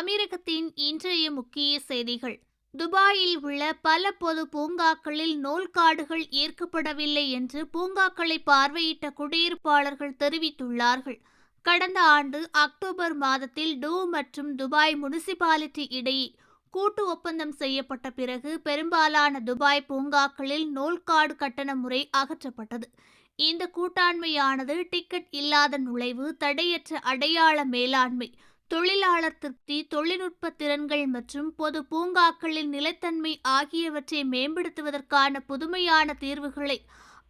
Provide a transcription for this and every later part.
அமீரகத்தின் இன்றைய முக்கிய செய்திகள். துபாயில் உள்ள பல பொது பூங்காக்களில் நூல்காடுகள் ஏற்கப்படவில்லை என்று பூங்காக்களை பார்வையிட்ட குடியிருப்பாளர்கள் தெரிவித்துள்ளார்கள். கடந்த ஆண்டு அக்டோபர் மாதத்தில் டூ மற்றும் துபாய் முனிசிபாலிட்டி இடையே கூட்டு ஒப்பந்தம் செய்யப்பட்ட பிறகு பெரும்பாலான துபாய் பூங்காக்களில் நூல்காடு கட்டண முறை அகற்றப்பட்டது. இந்த கூட்டாண்மையானது டிக்கெட் இல்லாத நுழைவு தடையற்ற அடையாள மேலாண்மை தொழிலாளர் திருப்தி தொழில்நுட்ப திறன்கள் மற்றும் பொது பூங்காக்களின் நிலைத்தன்மை ஆகியவற்றை மேம்படுத்துவதற்கான புதுமையான தீர்வுகளை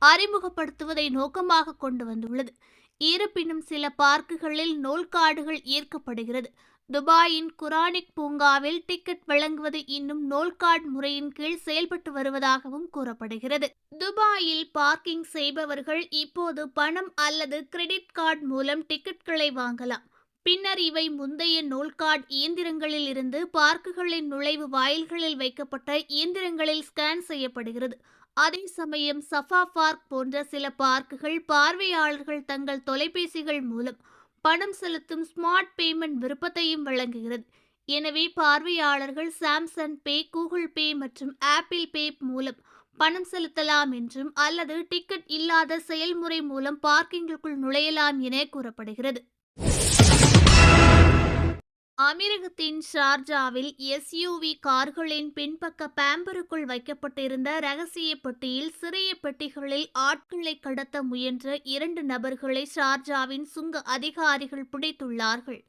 அறிமுகப்படுத்துவதை நோக்கமாக கொண்டு வந்துள்ளது. இருப்பினும் சில பார்க்குகளில் நூல்காடுகள் ஈர்க்கப்படுகிறது. துபாயின் குரானிக் பூங்காவில் டிக்கெட் வழங்குவது இன்னும் நோல்கார்ட் முறையின் கீழ் செயல்பட்டு வருவதாகவும் கூறப்படுகிறது. துபாயில் பார்க்கிங் செய்பவர்கள் இப்போது பணம் அல்லது கிரெடிட் கார்டு மூலம் டிக்கெட்களை வாங்கலாம். பின்னர் இவை முந்தைய நூல்கார்ட் இயந்திரங்களில் இருந்து பார்க்குகளின் நுழைவு வாயில்களில் வைக்கப்பட்ட இயந்திரங்களில் ஸ்கேன் செய்யப்படுகிறது. அதே சமயம் சஃபா பார்க் போன்ற சில பார்க்குகள் பார்வையாளர்கள் தங்கள் தொலைபேசிகள் மூலம் பணம் செலுத்தும் ஸ்மார்ட் பேமெண்ட் விருப்பத்தையும் வழங்குகிறது. எனவே பார்வையாளர்கள் சாம்சங் பே கூகுள் பே மற்றும் ஆப்பிள் பே மூலம் பணம் செலுத்தலாம் என்றும் அல்லது டிக்கெட் இல்லாத செயல்முறை மூலம் பார்க்கிங்குக்குள் நுழையலாம் என கூறப்படுகிறது. அமீரகத்தின் ஷார்ஜாவில் எஸ்யூவி கார்களின் பின்பக்க பேம்பருக்குள் வைக்கப்பட்டிருந்த ரகசிய பெட்டியில் சிறிய பெட்டிகளில் ஆட்களை கடத்த முயன்ற இரண்டு நபர்களை ஷார்ஜாவின் சுங்க அதிகாரிகள் பிடித்துள்ளார்கள்.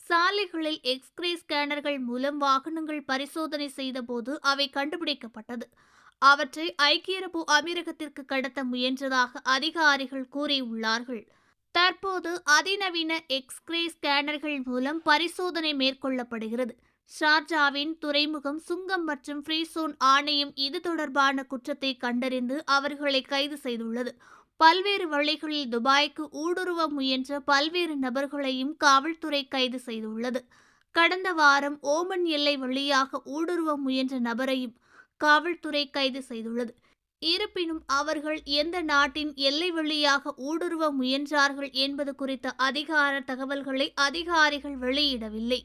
சாலைகளில் எக்ஸ்ரே ஸ்கேனர்கள் மூலம் வாகனங்கள் பரிசோதனை செய்தபோது அவை கண்டுபிடிக்கப்பட்டது. அவற்றை ஐக்கிய அரபு அமீரகத்திற்கு கடத்த முயன்றதாக அதிகாரிகள் கூறியுள்ளார்கள். தற்போது அதிநவீன எக்ஸ்ரே ஸ்கேனர்கள் மூலம் பரிசோதனை மேற்கொள்ளப்படுகிறது. ஷார்ஜாவின் துறைமுகம் சுங்கம் மற்றும் ஃப்ரீசோன் ஆணையம் இது தொடர்பான குற்றத்தை கண்டறிந்து அவர்களை கைது செய்துள்ளது. பல்வேறு வழிகளில் துபாய்க்கு ஊடுருவ முயன்ற பல்வேறு நபர்களையும் காவல்துறை கைது செய்துள்ளது. கடந்த வாரம் ஓமன் எல்லை வழியாக ஊடுருவ முயன்ற நபரையும் காவல்துறை கைது செய்துள்ளது. இருப்பினும் அவர்கள் எந்த நாட்டின் எல்லை வழியாக ஊடுருவ முயன்றார்கள் என்பது குறித்த அதிகார தகவல்களை அதிகாரிகள் வெளியிடவில்லை.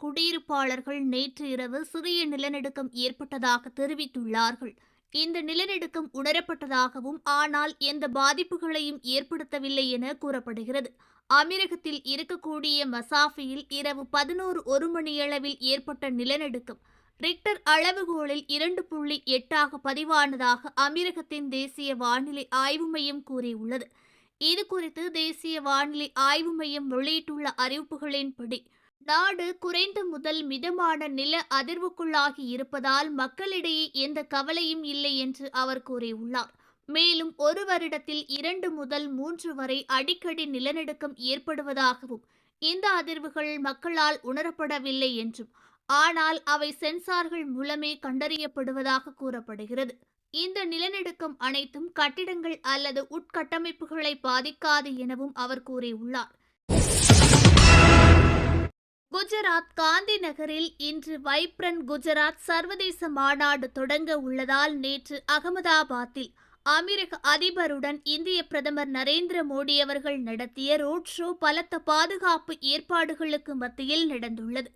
குடியிருப்பாளர்கள் நேற்று இரவு சிறிய நிலநடுக்கம் ஏற்பட்டதாக தெரிவித்துள்ளார்கள். இந்த நிலநடுக்கம் உணரப்பட்டதாகவும் ஆனால் எந்த பாதிப்புகளையும் ஏற்படுத்தவில்லை என கூறப்படுகிறது. அமீரகத்தில் இருக்கக்கூடிய மசாஃபியில் இரவு பதினோரு ஒரு மணியளவில் ஏற்பட்ட நிலநடுக்கம் ரிக்டர் அளவுகோலில் இரண்டு புள்ளி எட்டாக பதிவானதாக அமீரகத்தின் தேசிய வானிலை ஆய்வு மையம் கூறியுள்ளது. இது குறித்து தேசிய வானிலை ஆய்வு மையம் வெளியிட்டுள்ள அறிவிப்புகளின்படி நாடு குறைந்த முதல் மிதமான நில அதிர்வுக்குள்ளாகி இருப்பதால் மக்களிடையே எந்த கவலையும் இல்லை என்று அவர் கூறியுள்ளார். மேலும் ஒரு வருடத்தில் இரண்டு முதல் மூன்று வரை அடிக்கடி நிலநடுக்கம் ஏற்படுவதாகவும் இந்த அதிர்வுகள் மக்களால் உணரப்படவில்லை என்றும் ஆனால் அவை சென்சார்கள் மூலமே கண்டறியப்படுவதாக கூறப்படுகிறது. இந்த நிலநடுக்கம் அனைத்தும் கட்டிடங்கள் அல்லது உட்கட்டமைப்புகளை பாதிக்காது எனவும் அவர் கூறியுள்ளார். குஜராத் காந்தி நகரில் இன்று வைப்ரன் குஜராத் சர்வதேச மாநாடு தொடங்க உள்ளதால் நேற்று அகமதாபாத்தில் அமெரிக்க அதிபருடன் இந்திய பிரதமர் நரேந்திர மோடி அவர்கள் நடத்திய ரோட் ஷோ பலத்த பாதுகாப்பு ஏற்பாடுகளுக்கு மத்தியில் நடந்துள்ளது.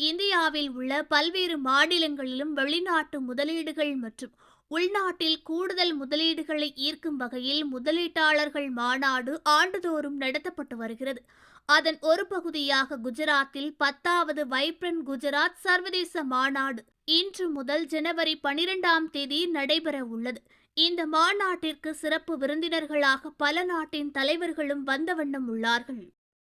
இந்தியாவில் உள்ள பல்வேறு மாநிலங்களிலும் வெளிநாட்டு முதலீடுகள் மற்றும் உள்நாட்டில் கூடுதல் முதலீடுகளை ஈர்க்கும் வகையில் முதலீட்டாளர்கள் மாநாடு ஆண்டுதோறும் நடத்தப்பட்டு வருகிறது. அதன் ஒரு பகுதியாக குஜராத்தில் பத்தாவது வைப்ரன் குஜராத் சர்வதேச மாநாடு இன்று முதல் ஜனவரி பனிரெண்டாம் தேதி நடைபெற உள்ளது. இந்த மாநாட்டிற்கு சிறப்பு விருந்தினர்களாக பல நாட்டின் தலைவர்களும் வந்த வண்ணம் உள்ளார்கள்.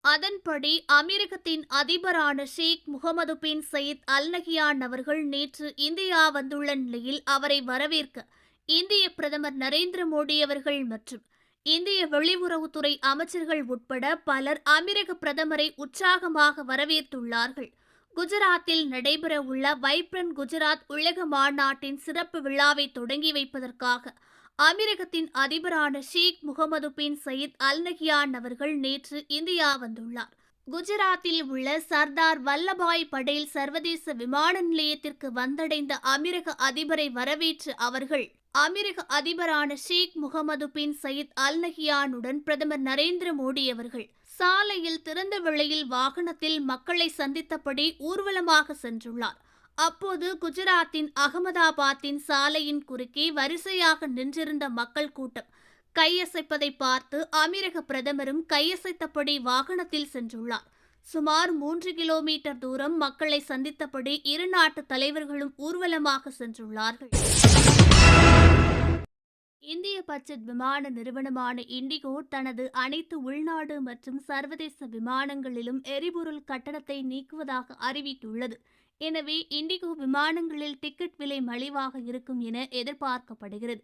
அதன்படி அமெரிக்கத்தின் அதிபரான Sheikh Mohammed bin Zayed Al Nahyan அவர்கள் நேற்று இந்தியா வந்துள்ள நிலையில் அவரை வரவேற்க இந்திய பிரதமர் நரேந்திர மோடி அவர்கள் மற்றும் இந்திய வெளியுறவுத்துறை அமைச்சர்கள் உட்பட பலர் அமெரிக்க பிரதமரை உற்சாகமாக வரவேற்றுள்ளார்கள். குஜராத்தில் நடைபெறவுள்ள வைப்ரன் குஜராத் உலக மாநாட்டின் சிறப்பு விழாவை தொடங்கி வைப்பதற்காக அமீரகத்தின் அதிபரான Sheikh Mohammed bin Zayed Al Nahyan அவர்கள் நேற்று இந்தியா வந்துள்ளார். குஜராத்தில் உள்ள சர்தார் வல்லபாய் படேல் சர்வதேச விமான நிலையத்திற்கு வந்தடைந்த அமீரக அதிபரை வரவேற்று அவர்கள் அமீரக அதிபரான ஷேக் முகமது பின் சயீத் அல் நஹியானுடன் பிரதமர் நரேந்திர மோடி அவர்கள் சாலையில் திறந்த வெளியில் வாகனத்தில் மக்களை சந்தித்தபடி ஊர்வலமாக சென்றுள்ளார். அப்போது குஜராத்தின் அகமதாபாத்தின் சாலையின் குறுக்கே வரிசையாக நின்றிருந்த மக்கள் கூட்டம் கையசைப்பதை பார்த்து அமீரக பிரதமரும் கையசைத்தபடி வாகனத்தில் சென்றுள்ளார். சுமார் மூன்று கிலோமீட்டர் தூரம் மக்களை சந்தித்தபடி இரு நாட்டு தலைவர்களும் ஊர்வலமாக சென்றுள்ளார்கள். இந்திய பட்ஜெட் விமான நிறுவனமான இண்டிகோ தனது அனைத்து உள்நாடு மற்றும் சர்வதேச விமானங்களிலும் எரிபொருள் கட்டணத்தை நீக்குவதாக அறிவித்துள்ளது. எனவே இண்டிகோ விமானங்களில் டிக்கெட் விலை மலிவாக இருக்கும் என எதிர்பார்க்கப்படுகிறது.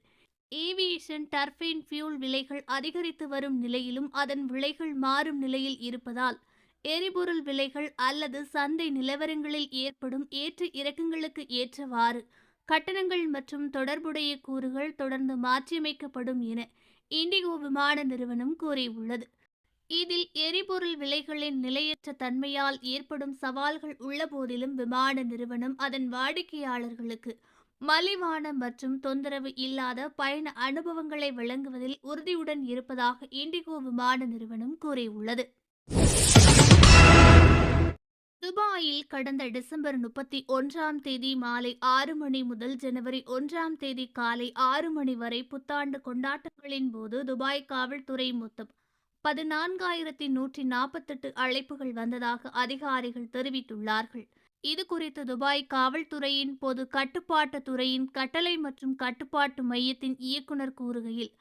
ஏவியேஷன் டர்பைன் ஃபியூல் விலைகள் அதிகரித்து வரும் நிலையிலும் அதன் விலைகள் மாறும் நிலையில் இருப்பதால் எரிபொருள் விலைகள் அல்லது சந்தை நிலவரங்களில் ஏற்படும் ஏற்ற இறக்கங்களுக்கு ஏற்றவாறு கட்டணங்கள் மற்றும் தொடர்புடைய கூறுகள் தொடர்ந்து மாற்றியமைக்கப்படும் என இண்டிகோ விமான நிறுவனம் கூறியுள்ளது. இதில் எரிபொருள் விலைகளின் நிலையற்ற தன்மையால் ஏற்படும் சவால்கள் உள்ளபோதிலும் விமான நிறுவனம் அதன் வாடிக்கையாளர்களுக்கு மலிவான மற்றும் தொந்தரவு இல்லாத பயண அனுபவங்களை வழங்குவதில் உறுதியுடன் இருப்பதாக இண்டிகோ விமான நிறுவனம் கூறியுள்ளது. துபாயில் கடந்த டிசம்பர் முப்பத்தி ஒன்றாம் தேதி மாலை ஆறு மணி முதல் ஜனவரி ஒன்றாம் தேதி காலை ஆறு மணி வரை புத்தாண்டு கொண்டாட்டங்களின் போது துபாய் காவல்துறை மொத்தம் பதினான்காயிரத்தி நூற்றி நாற்பத்தெட்டு அழைப்புகள் வந்ததாக அதிகாரிகள் தெரிவித்துள்ளார்கள். இது குறித்து துபாய் காவல்துறையின் பொது கட்டுப்பாட்டு துறையின் கட்டளை மற்றும் கட்டுப்பாட்டு மையத்தின் இயக்குனர் கூறுகையில்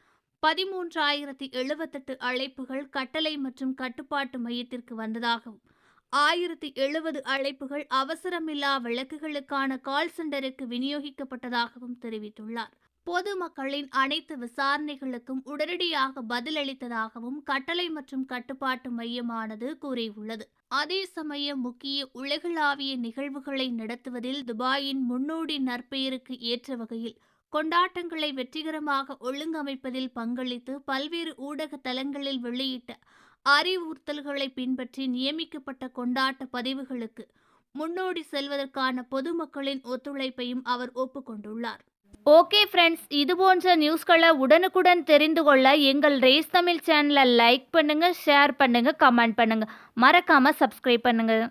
பதிமூன்றாயிரத்தி எழுபத்தெட்டு அழைப்புகள் கட்டளை மற்றும் கட்டுப்பாட்டு மையத்திற்கு வந்ததாகவும் ஆயிரத்தி எழுபது அழைப்புகள் அவசரமில்லா வழக்குகளுக்கான கால் சென்டருக்கு விநியோகிக்கப்பட்டதாகவும் தெரிவித்துள்ளார். பொதுமக்களின் அனைத்து விசாரணைகளுக்கும் உடனடியாக பதிலளித்ததாகவும் கட்டளை மற்றும் கட்டுப்பாட்டு மையமானது கூறியுள்ளது. அதே சமயம் முக்கிய உலகளாவிய நிகழ்வுகளை நடத்துவதில் துபாயின் முன்னோடி நற்பெயருக்கு ஏற்ற வகையில் கொண்டாட்டங்களை வெற்றிகரமாக ஒழுங்கமைப்பதில் பங்களித்து பல்வேறு ஊடக தளங்களில் வெளியிட்ட அறிவுறுத்தல்களை பின்பற்றி நியமிக்கப்பட்ட கொண்டாட்ட பதிவுகளுக்கு முன்னோடி செல்வதற்கான பொதுமக்களின் ஒத்துழைப்பையும் அவர் ஒப்புக்கொண்டுள்ளார். ஓகே ஃப்ரெண்ட்ஸ் இது போன்ற நியூஸ்களை உடனுக்குடன் தெரிந்து கொள்ள எங்கள் ரேஸ் தமிழ் சேனலை லைக் பண்ணுங்கள் ஷேர் பண்ணுங்கள் கமெண்ட் பண்ணுங்கள் மறக்காமல் சப்ஸ்கிரைப் பண்ணுங்கள்